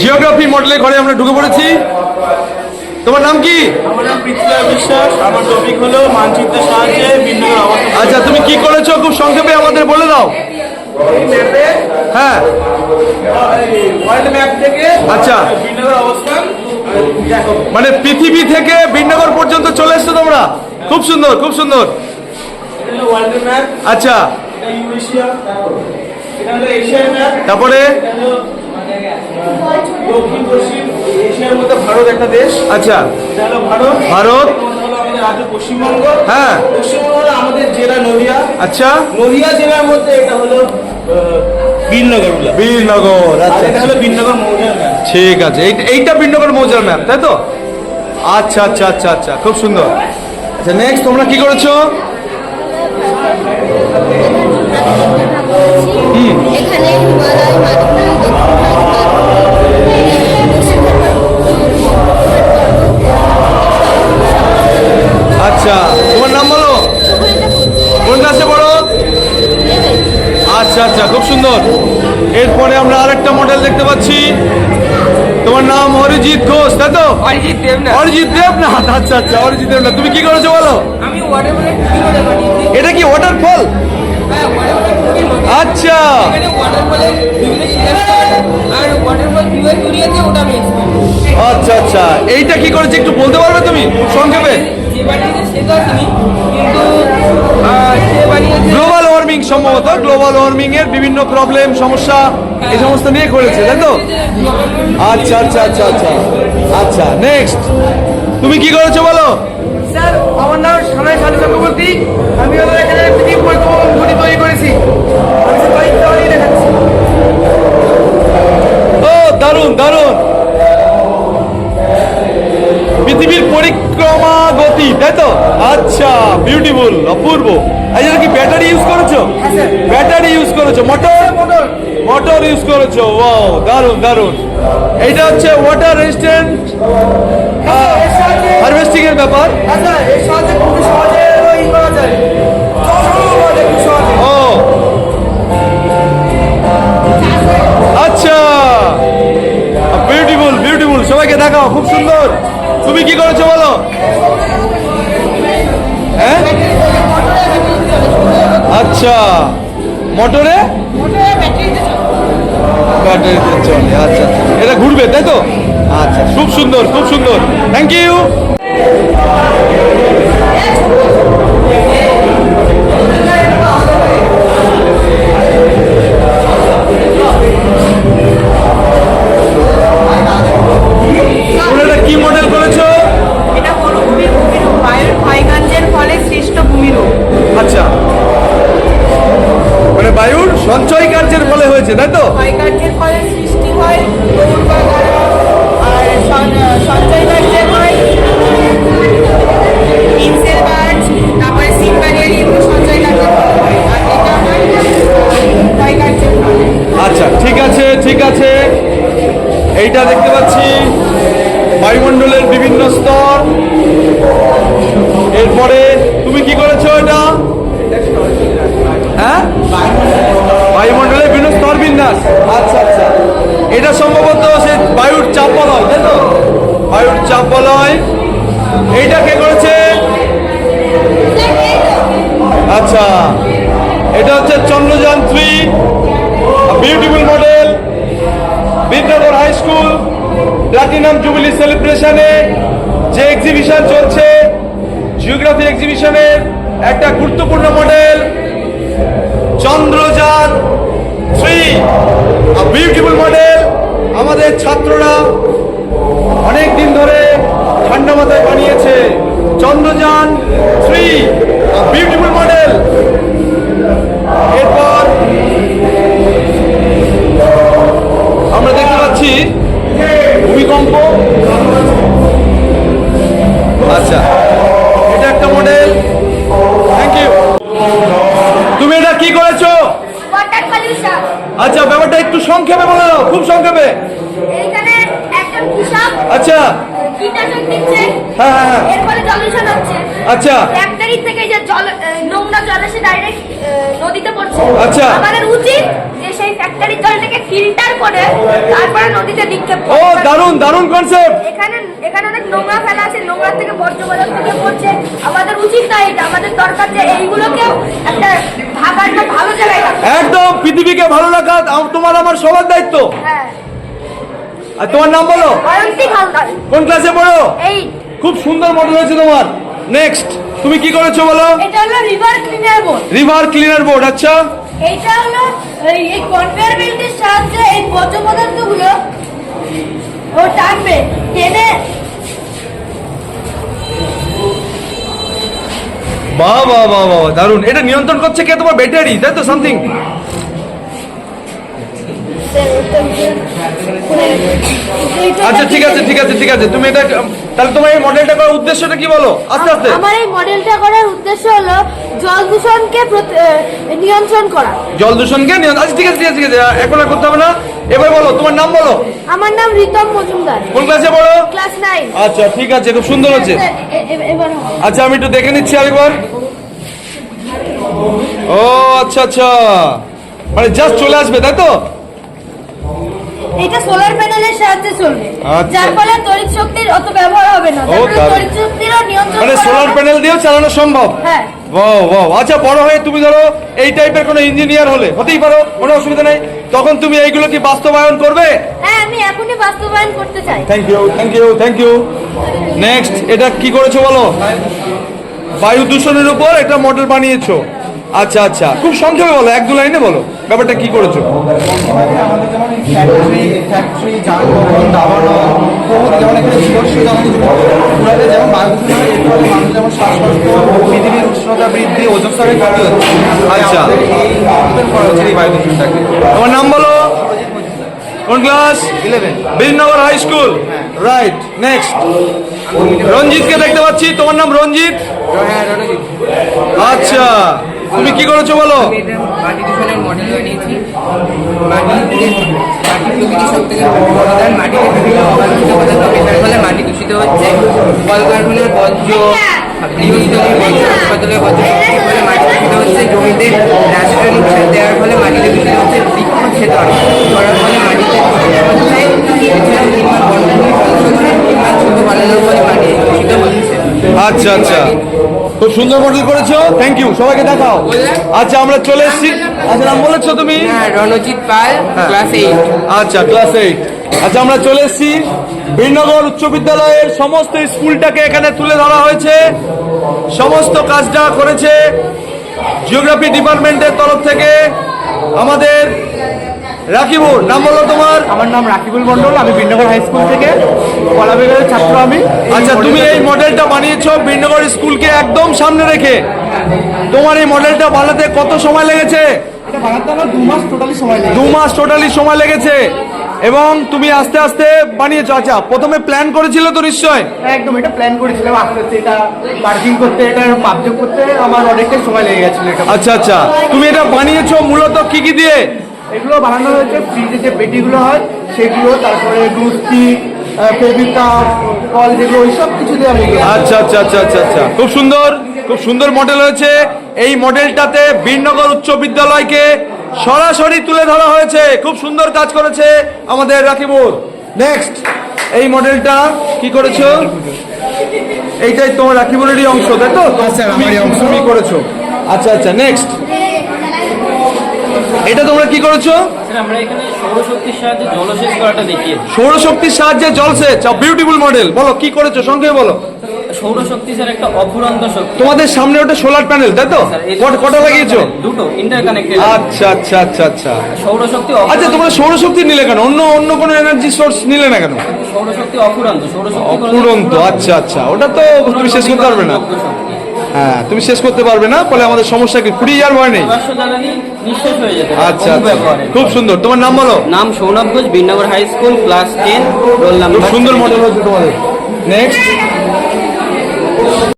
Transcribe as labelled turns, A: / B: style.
A: Geography মডেলের ঘরে আমরা ঢুকে পড়েছি। তোমার নাম কি?
B: আমার নাম বিশ্বাস। আমার টপিক হলো মানচিত্রের সাহায্যে অবস্থান
A: আচ্ছা তুমি কি করেছ? খুব সংক্ষেপে আমাদের বলে দাও। হ্যাঁ।
B: ওয়ার্ল্ড ম্যাপ থেকে
A: আচ্ছা।
B: অবস্থান
A: মানে পৃথিবী থেকে বিনগর পর্যন্ত চলে এসছো তোমরা। খুব সুন্দর খুব সুন্দর।
B: হলো ওয়ার্ল্ড ম্যাপ
A: আচ্ছা।
B: এটা ইউরেশিয়া এটা হলো এশিয়ার ম্যাপ
A: তারপরে?
B: দক্ষিণ পশ্চিম এশিয়ার মধ্যে ভারত একটা দেশ।
A: আচ্ছা।
B: এটা হলো ভারত।
A: ভারত।
B: রাজ্য পশ্চিমবঙ্গ।
A: হ্যাঁ।
B: পশ্চিমবঙ্গ হলো আমাদের জেলা নদিয়া।
A: আচ্ছা।
B: নদিয়া জেলার মধ্যে এটা হলো বীরনগর
A: বীরনগর আচ্ছা
B: এটা হলো বীরনগর মৌজার ম্যাপ।
A: ঠিক আছে। এই- এইটা মৌজার ম্যাম তাই তো? আচ্ছা আচ্ছা আচ্ছা আচ্ছা। খুব সুন্দর। আচ্ছা নেক্সট তোমরা কি করেছ?
C: এখানে হিমালয় মালভূমি
A: আচ্ছা তোমার নাম বলো? কোন ক্লাসে পড়ো? আচ্ছা আচ্ছা খুব সুন্দর। এরপরে আমরা আরেকটা মডেল দেখতে পাচ্ছি। তোমার নাম অরিজিৎ ঘোষ তাই তো?
D: অরিজিৎ দেবনাথ।
A: অরিজিৎ দেবনাথ আচ্ছা আচ্ছা অরিজিৎ দেবনাথ। তুমি কি করেছ বলো?
D: আমি ওয়াটার বলে কুকিং বলে বানিয়েছি
A: এটা কি ওয়াটারফল
D: হ্যাঁ ওয়াটার বলে কুকিং বলে
A: আচ্ছা।
D: এখানে বিভিন্ন আর ওটা
A: আচ্ছা আচ্ছা। এইটা কি করেছে একটু বলতে পারবে তুমি? সংক্ষেপে।
D: যে বানিয়েছে সে তো কিন্তু সে বানিয়েছে
A: গ্লোবাল ওয়ার্মিং সম্ভবত। গ্লোবাল ওয়ার্মিং এর বিভিন্ন প্রবলেম সমস্যা এই সমস্ত নিয়ে করেছে তাই তো? আচ্ছা আচ্ছা আচ্ছা আচ্ছা। আচ্ছা নেক্সট তুমি কি করেছ বলো?
D: স্যার আমার নাম সানাই সাধু চক্রবর্তী। আমি হলো এখানে
A: দারুণ দারুণ। পৃথিবীর পরিক্রমা গতি তাই তো? আচ্ছা বিউটিফুল অপূর্ব। এই কি ব্যাটারি ইউজ করেছ? ব্যাটারি ইউজ করেছ। মোটর
D: মোটর
A: মোটর ইউজ করেছ। ও দারুণ দারুণ। এইটা হচ্ছে ওয়াটার রেজিস্ট্যান্ট হারভেস্টিং এর ব্যাপার। দেখাও, খুব সুন্দর। তুমি কি করেছ বলো? হ্যাঁ? আচ্ছা। মোটরে? ব্যাটারিতে চলে আচ্ছা আচ্ছা। এটা ঘুরবে, তাই তো? আচ্ছা খুব সুন্দর খুব সুন্দর। থ্যাংক ইউ
E: ক্ষয়কার্যের ফলে সৃষ্টি হয় আর সঞ্চয় কার্যের
A: আচ্ছা ঠিক আছে ঠিক আছে। এইটা দেখতে পাচ্ছি। বায়ুমণ্ডলের বিভিন্ন স্তর। এরপরে তুমি কি করেছ এটা? হ্যাঁ? বায়ুমণ্ডলের বিভিন্ন স্তর বিন্যাস। আচ্ছা আচ্ছা। এটা সম্ভবত সে বায়ুর চাপ বলয় তাই তো? বায়ুর চাপ বলয়। এইটা কে করেছে? আচ্ছা। এটা হচ্ছে Chandrayaan three beautiful model Bidyadhar high school platinum jubilee সেলিব্রেশনে যে এক্সিবিশন চলছে জিওগ্রাফি এক্সিবিশনের একটা গুরুত্বপূর্ণ model Chandrayaan three beautiful model আমাদের ছাত্ররা অনেক দিন ধরে ঠান্ডা মাথায় বানিয়েছে। চন্দ্রযান থ্রি বিউটিফুল মডেল এরপর খুব সংক্ষেপে? আচ্ছা হ্যাঁ হ্যাঁ হ্যাঁ।
C: এর ফলে জলদূষণ হচ্ছে।
A: আচ্ছা।
C: ফ্যাক্টরি ফ্যাক্টরি থেকে যে জল নোংরা জল এসে ডাইরেক্ট নদীতে পড়ছে।
A: আচ্ছা।
C: আমাদের উচিত যে সেই ফ্যাক্টরির জলটাকে ফিল্টার করে তারপরে নদীতে নিক্ষেপ
A: ও দারুণ দারুণ কনসেপ্ট
C: এখানে এখানে অনেক নোংরা ফেলা আছে নোংরা থেকে বর্জ্য পদার্থ থেকে পড়ছে। আমাদের উচিত না এটা। আমাদের দরকার যে এইগুলোকে একটা ঢাকার একটা ভালো জায়গায়
A: একদম পৃথিবীকে ভালো রাখা তোমার আমার সবার দায়িত্ব।
C: হ্যাঁ।
A: আর তোমার নাম বলো? কোন ক্লাসে পড়ো? খুব সুন্দর মডেল হয়েছে তোমার। নেক্সট তুমি কি করেছ বলো?
C: এটা হলো river cleaner board
A: river cleaner board আচ্ছা।
C: এইটা হলো এই- এই কনভেয়ার বেল্টের সাহায্যে এই বর্জ্য পদার্থগুলো ও টানবে টেনে
A: বাহ বাহ বাহ বাহ দারুণ। এটা নিয়ন্ত্রণ করছে কে? তোমার ব্যাটারি তাই তো সামথিং আচ্ছা ঠিক আছে ঠিক আছে ঠিক আছে। তুমি এটা তাহলে তোমার এই মডেলটা করার উদ্দেশ্যটা কি বলো? আস্তে আস্তে।
C: আমার এই মডেলটা করার উদ্দেশ্য হলো জল দূষণকে নিয়ন্ত্রণ করা।
A: জল দূষণকে নিয়ন্ত্রণ আচ্ছা ঠিক আছে ঠিক আছে ঠিক আছে। এখন আর করতে হবে না। এবার বলো তোমার নাম বলো?
C: আমার নাম রিতম মজুমদার।
A: কোন ক্লাসে পড়ো?
C: ক্লাস নাইন
A: আচ্ছা ঠিক আছে খুব সুন্দর হচ্ছে।
C: এবার
A: আচ্ছা আমি একটু দেখে নিচ্ছি আরেকবার। ও আচ্ছা আচ্ছা। মানে জাস্ট চলে আসবে তাই তো?
C: এটা সোলার প্যানেলের সাহায্যে চলবে।
A: আচ্ছা।
C: যার ফলে তড়িৎ শক্তির অত ব্যবহার হবে না। তড়িৎ শক্তিরও নিয়ন্ত্রণ
A: মানে সোলার প্যানেল দিয়েও চালানো সম্ভব?
C: হ্যাঁ।
A: আচ্ছা বড় হয়ে তুমি ধরো এই টাইপের কোনো ইঞ্জিনিয়ার হলে। হতেই পারো কোনো অসুবিধা নেই। তখন তুমি এইগুলো কি বাস্তবায়ন করবে?
C: হ্যাঁ আমি এখনই বাস্তবায়ন করতে চাই।
A: Thank you thank you thank you next এটা কি করেছ বলো? বায়ু দূষণের উপর একটা মডেল বানিয়েছো। আচ্ছা আচ্ছা। খুব সংক্ষেপে বলো, এক দু লাইনে বলো, ব্যাপারটা কি করেছ? আচ্ছা। তোমার নাম বলো? কোন class
F: eleven
A: Bijnagar high school right next রঞ্জিতকে দেখতে পাচ্ছি, তোমার নাম রঞ্জিত? আচ্ছা। তুমি কি করেছ বলো?
D: মাটি দূষণের মডেল বানিয়েছি মাটি দূষিত হচ্ছে কলকারখানার বর্জ্য গৃহস্থলীর বর্জ্য হাসপাতালের বর্জ্য ফলে মাটি দূষিত হচ্ছে জমিতে রাসায়নিক সার দেওয়ার ফলে মাটিতে দূষিত হচ্ছে করার ফলে মাটিতে
A: আচ্ছা আচ্ছা। খুব সুন্দর মডেল করেছ। থ্যাংক ইউ সবাইকে দেখাও। আচ্ছা আমরা চলে এসেছি। আচ্ছা নাম বলেছ তুমি?
D: হ্যাঁ রণজিৎ পাল ক্লাস এইট
A: আচ্ছা ক্লাস এইট আচ্ছা আমরা চলে এসেছি। বীরনগর উচ্চ বিদ্যালয়ের সমস্ত স্কুলটাকে এখানে তুলে ধরা হয়েছে। সমস্ত কাজটা করেছে জিওগ্রাফি ডিপার্টমেন্টের তরফ থেকে। আমাদের রাকিবুর নাম বলো তোমার।
G: আমার নাম রাকিবুল মন্ডল আমি বিনগর হাই স্কুল থেকে। কলা বিভাগের ছাত্র আমি।
A: আচ্ছা তুমি এই মডেলটা বানিয়েছো বীরনগর স্কুলকে একদম সামনে রেখে। তোমার এই মডেলটা বানাতে কত সময় লেগেছে?
G: এটা বানাতে আমার দু মাস টোটালি সময়
A: দু মাস টোটালি সময় লেগেছে। এবং তুমি আস্তে আস্তে বানিয়েছো। আচ্ছা প্রথমে প্ল্যান করেছিল তো নিশ্চয়?
G: একদম এটা প্ল্যান করেছিলাম আস্তে আস্তে। এটা পার্কিং করতে এটা পাবজেক্ট করতে আমার অনেকটাই সময় লেগে গেছিল
A: আচ্ছা আচ্ছা। তুমি এটা বানিয়েছো মূলত কি কি দিয়ে?
G: এগুলো বানানো হয়েছে ফ্রিজে যে পেটিগুলো হয় সেগুলো তারপরে গুস্তি ফেবিকা কল যেগুলো ওই সব কিছু দিয়ে আমি
A: আচ্ছা আচ্ছা আচ্ছা আচ্ছা আচ্ছা। খুব সুন্দর খুব সুন্দর মডেল হয়েছে। এই মডেলটাতে বীরনগর উচ্চ বিদ্যালয়কে সরাসরি তুলে ধরা হয়েছে। খুব সুন্দর কাজ করেছে আমাদের রাকিবুর। নেক্সট এই মডেলটা কি করেছ? এইটাই তোমার রাকিবুরেরই অংশ তাই তো?
F: অংশ।
A: তুমি করেছ। আচ্ছা আচ্ছা নেক্সট এটা তোমরা কি করেছ?
B: সৌরশক্তির সাহায্যে জলসেচ
A: বিউটিফুল মডেল বলো কি করেছ? সংক্ষেপে বলো।
B: সৌরশক্তি স্যার একটা অফুরন্ত শক্তি।
A: তোমাদের সামনে ওটা সোলার প্যানেল তাই তো? কট- লাগিয়েছো?
B: দুটো ইন্টারকানেক্টেড
A: আচ্ছা আচ্ছা আচ্ছা আচ্ছা।
B: সৌরশক্তি
A: আচ্ছা তোমরা সৌরশক্তি নিলে কেন? অন্য অন্য কোনো এনার্জি সোর্স নিলে না কেন?
B: সৌরশক্তি অফুরন্ত সৌরশক্তি কোনো-
A: আচ্ছা আচ্ছা। ওটা তো তুমি শেষ করতে পারবে না। হ্যাঁ তুমি শেষ করতে পারবে না ফলে আমাদের সমস্যা কি? ফুরিয়ে যাওয়ার ভয় নেই। আচ্ছা আচ্ছা। খুব সুন্দর। তোমার নাম বলো?
B: নাম Sounav Ghosh Binagar high school class ten roll number
A: সুন্দর মডেল হচ্ছে তোমাদের। নেক্সট